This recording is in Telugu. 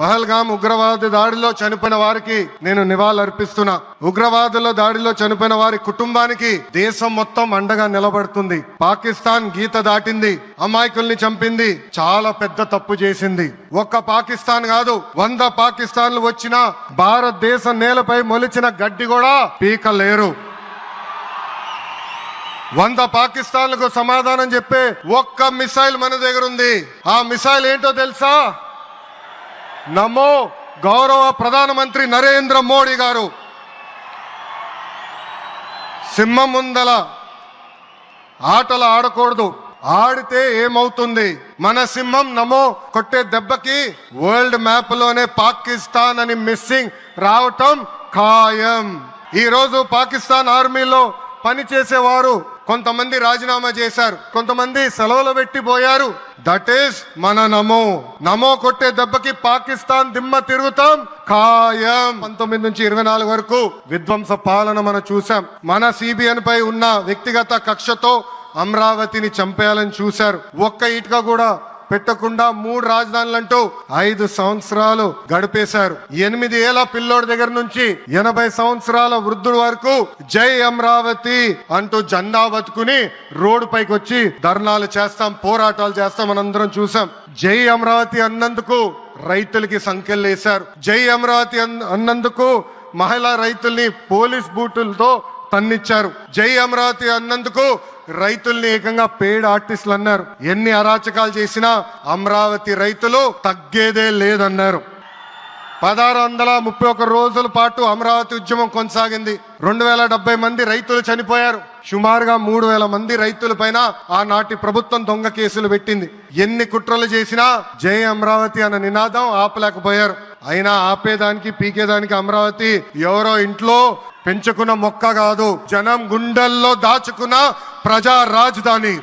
పహల్గాం ఉగ్రవాద దాడిలో చనిపోయిన వారికి నేను నివాళులర్పిస్తున్నా. ఉగ్రవాదుల దాడిలో చనిపోయిన వారి కుటుంబానికి దేశం మొత్తం అండగా నిలబడుతుంది. పాకిస్తాన్ గీత దాటింది. అమాయకుల్ని చంపింది. చాలా పెద్ద తప్పు చేసింది. ఒక్క పాకిస్తాన్ కాదు వంద పాకిస్తాన్లు వచ్చిన భారతదేశం నేలపై మొలిచిన గడ్డి కూడా పీకలేరు. వంద పాకిస్తాన్లకు సమాధానం చెప్పే ఒక్క మిసైల్ మన దగ్గర ఉంది. ఆ మిసైల్ ఏంటో తెలుసా? నమో గౌరవ ప్రధానమంత్రి నరేంద్ర మోడీ గారు. సింహం ముందల ఆటలు ఆడకూడదు. ఆడితే ఏమవుతుంది? మన సింహం నమో కొట్టే దెబ్బకి వరల్డ్ మ్యాప్లోనే పాకిస్తాన్ అని మిస్సింగ్ రావటం ఖాయం. ఈ రోజు పాకిస్తాన్ ఆర్మీలో పనిచేసేవారు కొంతమంది రాజీనామా చేశారు కొంతమంది సెలవులు పెట్టిపోయారు దట్ ఈస్ మన నమో. నమో కొట్టే దెబ్బకి పాకిస్తాన్ దిమ్మ తిరుగుతాం ఖాయం. పంతొమ్మిది నుంచి ఇరవై నాలుగు వరకు విధ్వంస పాలన మనం చూసాం మన సిబిఎన్ పై ఉన్న వ్యక్తిగత కక్షతో అమరావతిని చంపేయాలని చూశారు. ఒక్క ఇటుక కూడా పెట్టకుండా మూడు రాజధానులంటూ ఐదు సంవత్సరాలు గడిపేశారు. ఎనిమిది ఏళ్ళ పిల్లోడి దగ్గర నుంచి ఎనభై సంవత్సరాల వృద్ధుడు వరకు జై అమరావతి అంటూ జెండా బతుకుని రోడ్డు పైకి వచ్చి ధర్నాలు చేస్తాం పోరాటాలు చేస్తాం మనందరం చూసాం జై అమరావతి అన్నందుకు రైతులకి సంఖ్యలు వేశారు. జై అమరావతి అన్నందుకు మహిళా రైతుల్ని పోలీస్ బూటులతో తన్నిచ్చారు. జై అమరావతి అన్నందుకు రైతుల్ని ఏకంగా పేడ్ ఆర్టిస్టులు అన్నారు. ఎన్ని అరాచకాలు చేసినా అమరావతి రైతులు తగ్గేదే లేదన్నారు. పదహారు వందల ముప్పై ఒక్క రోజుల పాటు అమరావతి ఉద్యమం కొనసాగింది. రెండు వేల డెబ్బై మంది రైతులు చనిపోయారు. సుమారుగా మూడు వేల మంది రైతుల పైన ఆనాటి ప్రభుత్వం దొంగ కేసులు పెట్టింది. ఎన్ని కుట్రలు చేసినా జై అమరావతి అన్న నినాదం ఆపలేకపోయారు. అయినా ఆపేదానికి పీకేదానికి అమరావతి ఎవరో ఇంట్లో పెంచుకున్న మొక్క కాదు జనం గుండెల్లో దాచుకున్న ప్రజా రాజధాని.